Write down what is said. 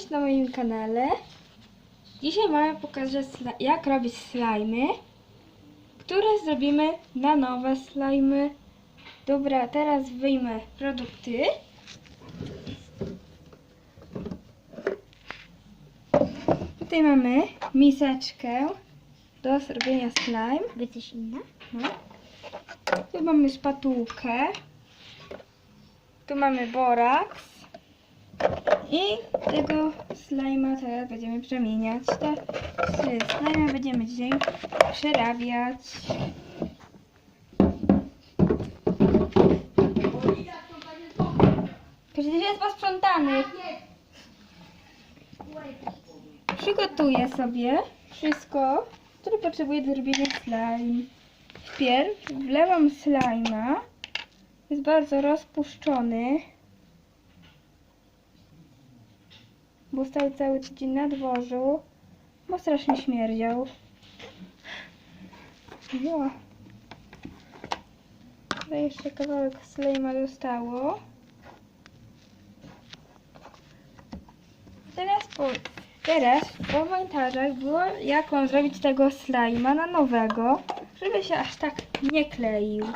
Cześć na moim kanale. Dzisiaj mamy pokazać jak robić slajmy, które zrobimy na nowe slajmy. Dobra, teraz wyjmę produkty. Tutaj mamy miseczkę do zrobienia slime. By coś inne? No. Tu mamy szpatułkę. Tu mamy boraks. I tego slajma teraz będziemy przemieniać. Te trzy slajmy będziemy dzisiaj przerabiać. Przecież jest posprzątany. Przygotuję sobie wszystko, które potrzebuję do robienia slime. Wpierw wlewam slajma. Jest bardzo rozpuszczony. Bo stał cały tydzień na dworzu. Bo strasznie śmierdział. No. Tutaj jeszcze kawałek slajma zostało. Teraz po, teraz w komentarzach było jak mam zrobić tego slajma na nowego, żeby się aż tak nie kleił.